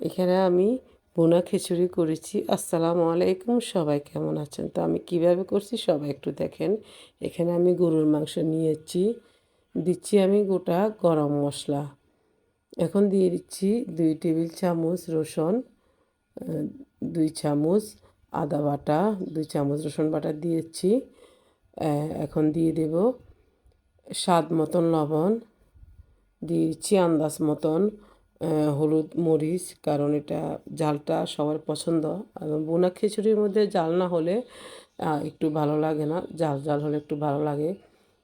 এখানে আমি বোনা খিচুড়ি করেছি। আসসালামু আলাইকুম, সবাই কেমন আছেন? তো আমি কীভাবে করছি সবাই একটু দেখেন। এখানে আমি গরুর মাংস নিয়েছি। দিচ্ছি আমি গোটা গরম মশলা। এখন দিয়ে দিচ্ছি দুই টেবিল চামচ রসুন দুই চামচ আদা বাটা, দুই চামচ রসুন বাটা দিয়েছি। এখন দিয়ে দেব স্বাদ মতন লবণ। দিয়েছি আন্দাজ মতন হলুদ মরিচ, কারণ এটা জালটা সবার পছন্দ। বোনা খিচুড়ির মধ্যে জাল না হলে একটু ভালো লাগে না। জাল জাল হলে একটু ভালো লাগে।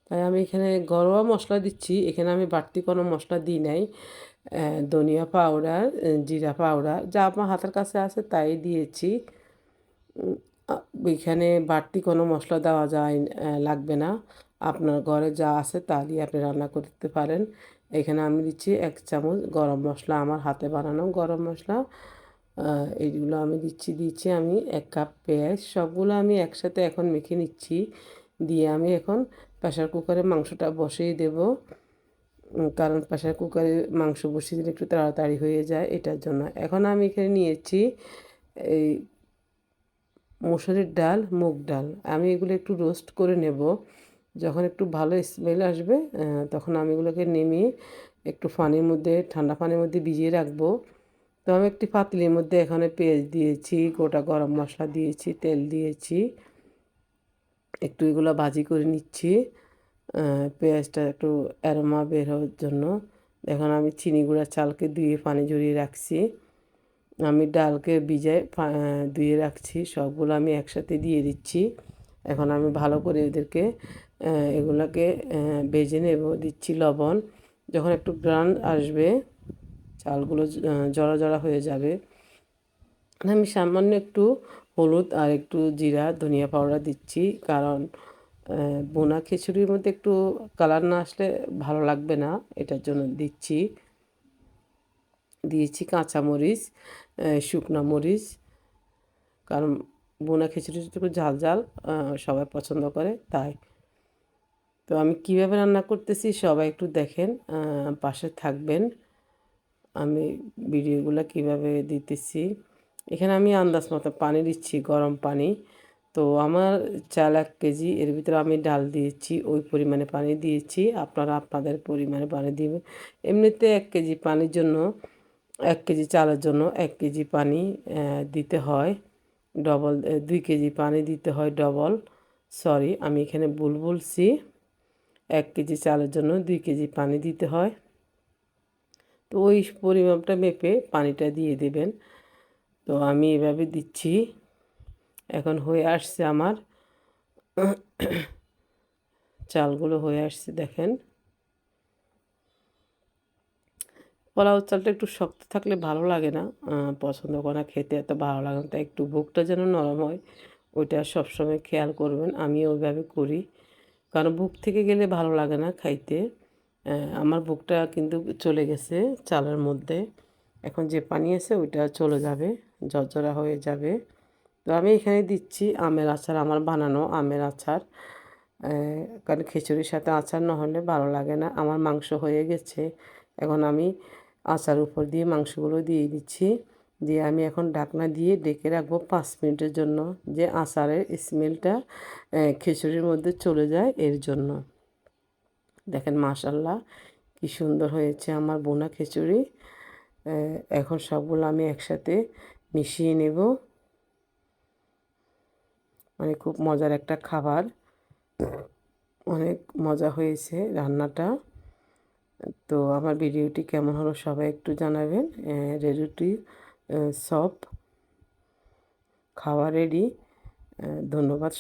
তাই আমি এখানে গরম মশলা দিচ্ছি। এখানে আমি বাড়তি কোনো মশলা দিই নাই। ধনিয়া পাউডার জিরা পাউডার, যা আমার হাতের কাছে আছে তাই দিয়েছি। এখানে বাড়তি কোনো মশলা দেওয়া যায় লাগবে না। আপনার ঘরে যা আছে তা দিয়ে আপনি রান্না করতে পারেন। এখানে আমি দিচ্ছি এক চামচ গরম মশলা আমার হাতে বানানো গরম মশলা। এইগুলো আমি দিচ্ছি দিচ্ছি আমি এক কাপ পেঁয়াজ। সবগুলো আমি একসাথে এখন মেখে নিচ্ছি। দিয়ে আমি এখন প্রেশার কুকারে মাংসটা বসিয়ে দেব। কারণ প্রেশার কুকারে মাংস বসিয়ে দিলে একটু তাড়াতাড়ি হয়ে যায় এটার জন্য। এখন আমি এখানে নিয়েছি এই মুসুরির ডাল, মুগ ডাল। আমি এগুলো একটু রোস্ট করে নেব। যখন একটু ভালো স্মেল আসবে তখন আমি এগুলোকে নেমিয়ে একটু পানির মধ্যে, ঠান্ডা পানির মধ্যে ভিজিয়ে রাখব। তো আমি একটি পাতলির মধ্যে এখানে পেঁয়াজ দিয়েছি, গোটা গরম মশলা দিয়েছি, তেল দিয়েছি। একটু এগুলো ভাজি করে নিচ্ছি। পেঁয়াজটা একটু অ্যারোমা বের হওয়ার জন্য। এখন আমি চিনি গুঁড়া চালকে ধুয়ে পানি জড়িয়ে রাখছি। আমি ডালকে ভিজায় ধুয়ে রাখছি। সবগুলো আমি একসাথে দিয়ে দিচ্ছি। এখন আমি ভালো করে এদেরকে এগুলোকে ভেজে নেব। দিচ্ছি লবণ। যখন একটু গ্রান আসবে, চালগুলো জড়া জড়া হয়ে যাবে। আমি সামান্য একটু হলুদ আর একটু জিরা, ধনিয়া পাউডার দিচ্ছি। কারণ বোনা খিচুড়ির মধ্যে একটু কালার না আসলে ভালো লাগবে না। এটার জন্য দিচ্ছি। দিয়েছি কাঁচামরিচ শুকনো মরিচ। কারণ বোনা খিচুড়ি একটু ঝাল ঝাল সবাই পছন্দ করে, তাই। তো আমি কীভাবে রান্না করতেছি সবাই একটু দেখেন পাশে থাকবেন। আমি ভিডিওগুলো কীভাবে দিতেছি। এখানে আমি আন্দাজ মতো পানি দিচ্ছি, গরম পানি। তো আমার চাল এক কেজি, এর ভিতরে আমি ডাল দিয়েছি, ওই পরিমাণে পানি দিয়েছি। আপনারা আপনাদের পরিমাণে পানি দিবেন এমনিতে এক কেজি পানির জন্য, এক কেজি চালের জন্য এক কেজি পানি দিতে হয়। ডবল দুই কেজি পানি দিতে হয় ডবল। সরি, আমি এখানে ভুল বলছি। এক কেজি চালের জন্য দুই কেজি পানি দিতে হয়। তো ওই পরিমাপটা মেপে পানিটা দিয়ে দেবেন। তো আমি এভাবে দিচ্ছি। এখন হয়ে আসছে আমার চালগুলো হয়ে আসছে, দেখেন। পোলাও চালটা একটু শক্ত থাকলে ভালো লাগে না। পছন্দ করে না, খেতে এত ভালো লাগে না। তাই একটু বুকটা যেন নরম হয়, ওইটা সবসময় খেয়াল করবেন। আমি ওইভাবে করি। কারণ বুক থেকে গেলে ভালো লাগে না খাইতে। আমার বুকটা কিন্তু চলে গেছে চালের মধ্যে। এখন যে পানি আছে ওইটা চলে যাবে জর্জরা হয়ে যাবে। তো আমি এখানে দিচ্ছি আমের আচার, আমার বানানো আমের আচার। কারণ খিচুড়ির সাথে আচার না হলে ভালো লাগে না। আমার মাংস হয়ে গেছে। এখন আমি আচার উপর দিয়ে মাংসগুলো দিয়ে দিচ্ছি। দিয়ে আমি এখন ঢাকনা দিয়ে ডেকে রাখব পাঁচ মিনিটের জন্য যে আচারের স্মেলটা খিচুড়ির মধ্যে চলে যায় এর জন্য। দেখেন মাশাল্লাহ কি সুন্দর হয়েছে আমার বোনা খিচুড়ি। এখন সবগুলো আমি একসাথে মিশিয়ে নেব। মানে খুব মজার একটা খাবার। অনেক মজা হয়েছে রান্নাটা। তো আমার ভিডিওটি কেমন হলো সবাই একটু জানাবেন। রেডিটি সব খাওয়া রেডি ধন্যবাদ